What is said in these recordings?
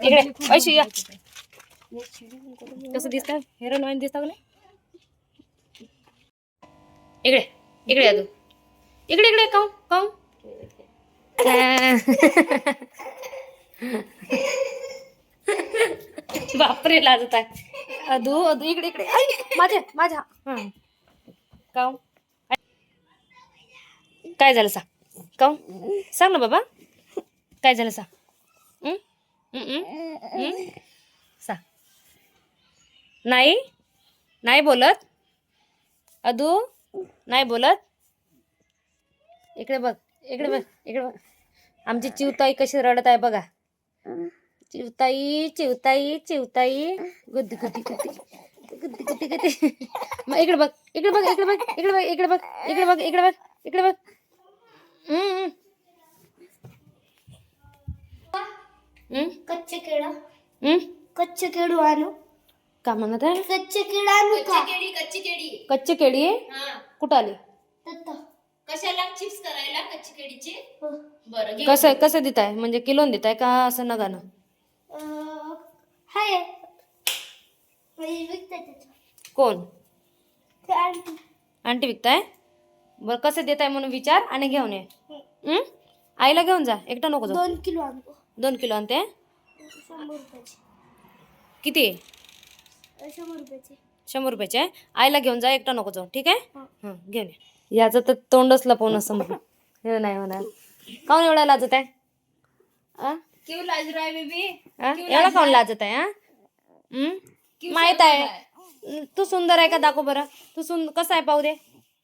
इकडे ऐशी या। कसं दिसतं हेरोन वाईन दिसतं का इकडे इकडे या तू इकडे इकडे काऊ काऊ बापरे लाजत आहे अदू अदू इकडे इकडे। आई, माझ्या माझ्या हं. काऊ काय झालं सांग काऊ सांग ना बाबा। काय झालं सांग नाही? नाही बोलत? अदू? नाही बोलत? इकडे बघ इकडे बघ इकडे बघ. आमची चिवताई कशी रडत आहे बघा. चिवताई चिवताई चिवताई. गुद्दी गुद्दी गुद्दी. गुद्दी गुद्दी गुद्दी. मग इकडे बघ इकडे बघ इकडे बघ इकडे बघ इकडे बघ इकडे बघ इकडे बघ इकडे बघ. कच्चे केळं. हम्म. कच्चे केळू आणू. का म्हणत आहे? कच्चे केळं आणू का? कच्ची केळी कच्चे केळी. आहे हा. कुठं आली. कशाला? चिप्स करायला कच्ची केळीचे? हो. बरं घे. कसं कसं देत आहे म्हणजे किलोन देत आहे का असं नगानं? अं, हाय. म्हणजे विकतात त्याचं. कोण? ते आणते. आंटी विकताय? बरं कसं देत आहे म्हणून विचार आणि घेऊन ये. हं? आईला घेऊन जा. एकटा नको जाऊ. दोन किलो आणतो दोन किलो आणते? शंभर रुपयाचे. किती? शंभर रुपयाचे. शंभर रुपयाचे? आहे आईला घेऊन जा एकटा नको जाऊ ठीक आहे? हा. घेऊन ये. याचं तर तोंडच लपवून असं म्हणून. हे नाही होणार. काऊन एवढा लाजत आहे? आ? क्यों लाज रहा है बेबी आ? एवढा काऊन लाजत आहे हा? माहीत आहे. तू सुंदर आहे का दाखव बरं. तू सुंद कसं आहे पाहू दे.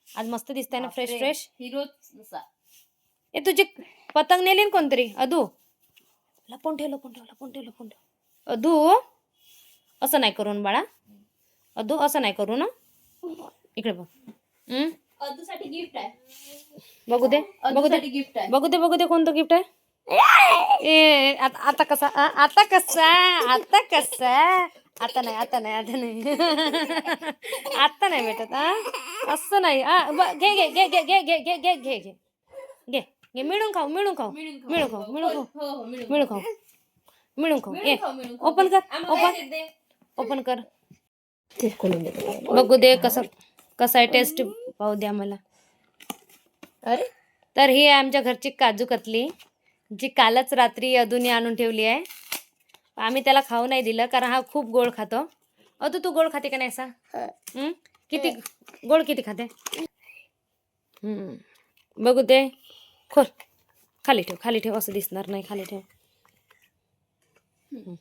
आज मस्त दिसतंय ना फ्रेश फ्रेश हिरो जसा ए तुझी पतंग नेली ना कोणतरी? अदू? लपून ठेव लपून ठेव लपून ठेव लपून ठेव. अदू असं नाही करून बाळा. अदू असं नाही करू ना. इकडे बघ. हं? अदूसाठी गिफ्ट आहे. बघू दे बघू दे. गिफ्ट आहे. बघू दे बघू दे कोणतं गिफ्ट आहे. ए आता आता कसा? आता कसा? आता कसा? आता नाही आता नाही आता नाही. आता नाही भेटत असं नाही. घे घे घे घे घे घे घे घे घे घे. घे मिळून खाऊ मिळून खाऊ. मिळून खाऊ. मिळून खाऊ हो हो मिळून मिळून खाऊ. मिळून खाऊ. ये. खाऊ, मिळून खाऊ. ओपन कर. ओपन? ओपन कर. बघू दे कसं कसं आहे टेस्ट पाहू द्या मला. अरे? तर ही आहे आमच्या घरची काजू कतली जी कालच रात्री अधुनी आणून ठेवली आहे. आम्ही त्याला खाऊ नाही दिलं कारण हा खूप गोड खातो. अदू तू गोड खाते का नाही असा? हं? किती गोड किती खाते? हं. बघू दे. खोल. खाली ठेव खाली ठेव असं दिसणार नाही खाली ठेव. हं.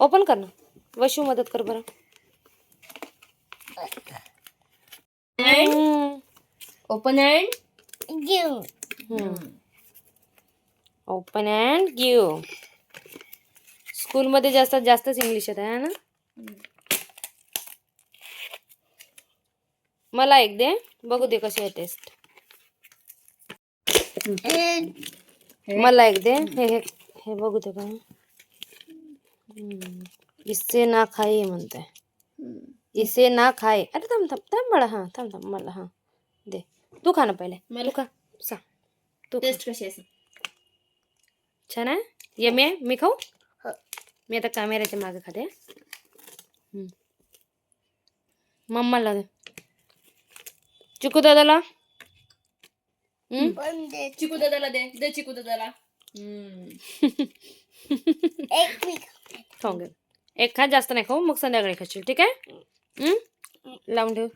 ओपन कर ना. वशू मदत कर बरं. ओपन अँड घेऊ ओपन अँड गिव स्कूलमध्ये जास्तीत जास्तच इंग्लिश येत आहे ना? मला एक दे. बघू दे कशी आहे टेस्ट मला एक दे। हे हे हे बघू दे का हम्म. इससे ना खाई म्हणते इसे ना खाए। अरे थांब थांब थांब बाळा हाँ थांब थांब मला हाँ। दे। तू खा ना पहिले। मला तू सांग तू. टेस्ट कशी आहे छान आहे यमी आहे मी खाऊ. मी आता कॅमेऱ्याच्या मागे खाते हम्म. मम्माला दे। चिकू दादाला हम्म? पण दे चिकू दादाला दे दे चिकू दादाला हम्म. एक मी खाऊन घे एक खा जास्त नाही खाऊ मग संध्याकाळी खाशील ठीक आहे हम्म? लावून ठेव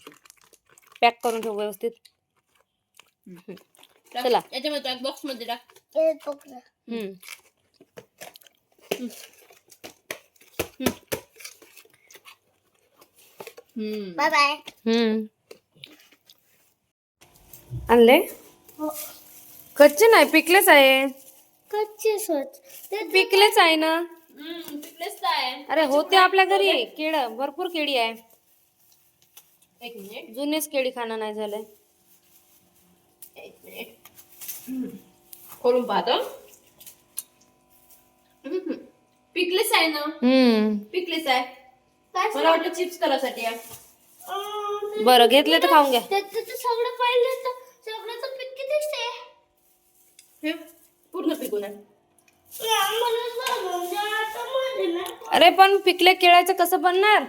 पॅक करून ठेव व्यवस्थित टाक. चला. याच्यामध्ये टाक बॉक्समध्ये टाक पकडा. हम्म. हम्म. बाय बाय हम्म. आणले. कच्चे नाही पिकलेच आहे. कच्चे स्वच्छ. ते पिकलेच आहे ना? हम्म, तर आहे. अरे होते आपल्या घरी. केळ भरपूर केळी आहे. एक मिनिट. जुनेच केळी खाणं नाही झालंय एक मिनिट. खोलून पाहतो. हम्म. पिकलेच आहे ना? हम्म. पिकलेच आहे. काय मला वाटलं चिप्स करायसाठी आहे. अं, बरं घेतले तर खाऊन घ्या. त्याचं तर सगळं पाहिलं तर सगळं तर पिक कितीच आहे हे पूर्ण पिकून अरे पण पिकले केळाचं कसं बनणार?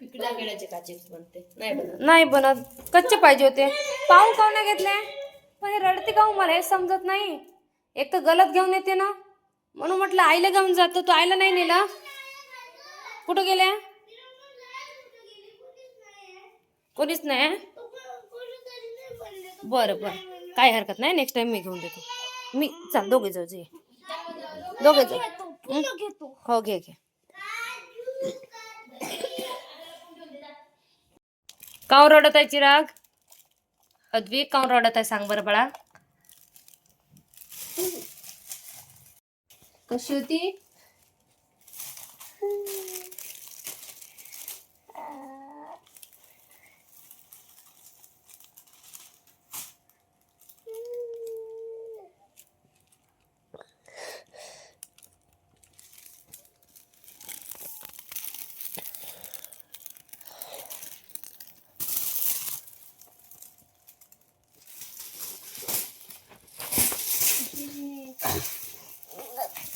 पिकल्या केळ्याचे काचे बनते. नाही बनत. नाही बनत. कच्चे पाहिजे होते. पाहू काऊ नाही घेतले? पण हे रडते काऊ मला? हे समजत नाही. एक तर गलत घेऊन येते ना. म्हणून म्हटलं आईला घेऊन जातो. तू आईला नाही नेला? कुठं गेल्या? कोणीच नाही बरं बरं. काय हरकत नाही. नेक्स्ट टाइम मी घेऊन देतो. मी चल दोघे जाऊ जे दोघे जाऊ. हो? घे घे. काव रडत आहे चिराग? अद्वी काव रडत आहे सांग बरं बाळा. कशी होती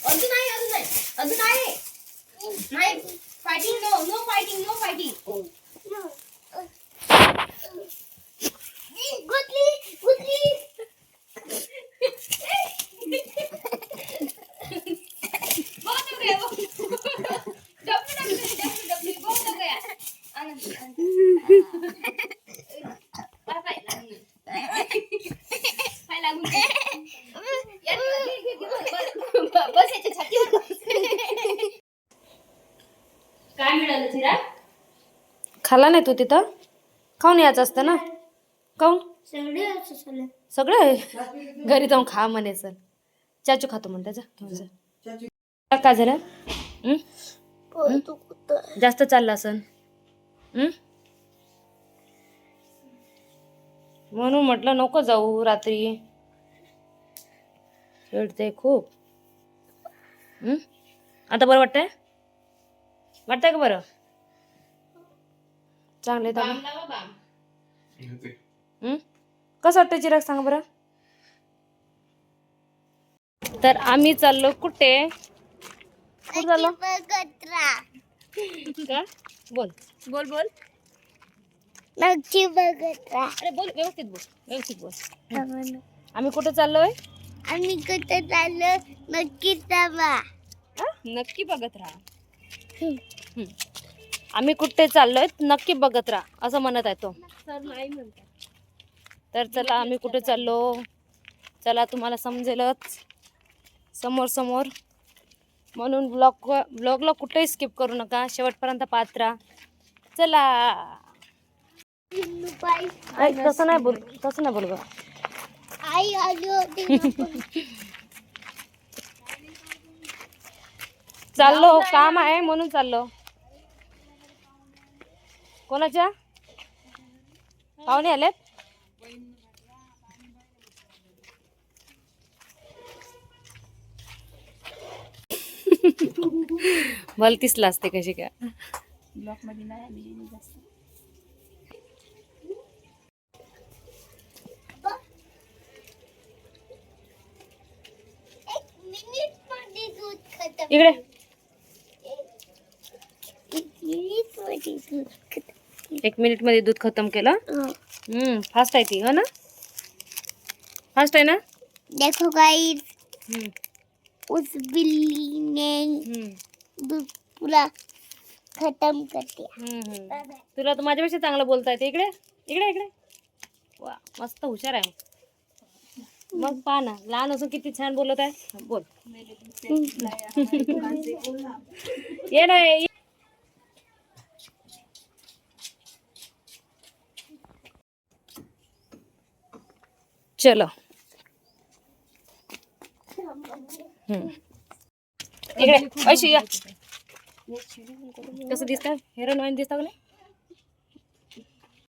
अजून नाही अजून नाही अजून आहे नाही fighting no no fighting no खाल्ला नाही तू तिथं? खाऊन यायचं असतं ना? खाऊन? सगळे सगळं? घरी जाऊन खा म्हणे सर चाचू खातो म्हणते जा घेऊन जा. काय झालं. जास्त चाललं असन. हं? म्हणून म्हटलं नको जाऊ रात्री. खेळते खूप? आता बरं वाटतंय? वाटतंय का बरं? चांगले बाम लावा बाम. हं? कसं वाटतं चिराग सांग बरं? तर आम्ही चाललो कुठे? कुठे चाललो? बघत राहा. का? बोल. बोल बोल. नक्की बघत राहा. अरे बोल व्यवस्थित बोल व्यवस्थित बोल. आम्ही कुठे चाललोय? आम्ही कुठं चाललो? नक्की जावा नक्की बघत राहा. हं. आम्ही कुठे चाललोय नक्की बघत राहा असं म्हणत आहे तो. सर नाही म्हणतात. तर चला आम्ही कुठे चाललो? चला तुम्हाला समजेलच. समोर समोर म्हणून ब्लॉग ब्लॉगला कुठेही स्किप करू नका. शेवटपर्यंत पाहत राहा. चला. ऐ, तसं नाही बोल तसं नाही बोल. आई आली होती चाललो काम आहे म्हणून चाललो. कोणाच्या? पाहुणे आलेत? भलतीच असते कशी काय. एक मिनिटमध्ये दूध खतम. इकडे. एक मिनिट मध्ये दूध खतम केलं. हम्म फास्ट आहे ती हो ना? फास्ट आहे ना? देखो गाइस हम्म, उस बिल्ली ने हम्म, दूध पूरा खत्म कर दिया। हम्म. तुला तर माझ्यापेक्षा चांगलं बोलता येते. इकडे इकडे इकडे. वा मस्त हुशार आहे. मग पहा ना लहान असून किती छान बोलत आहे. बोल. ये ना चलो। इकडे ऐशी या। कसं दिसतं हेरोईन वाईन दिसतं का नाही?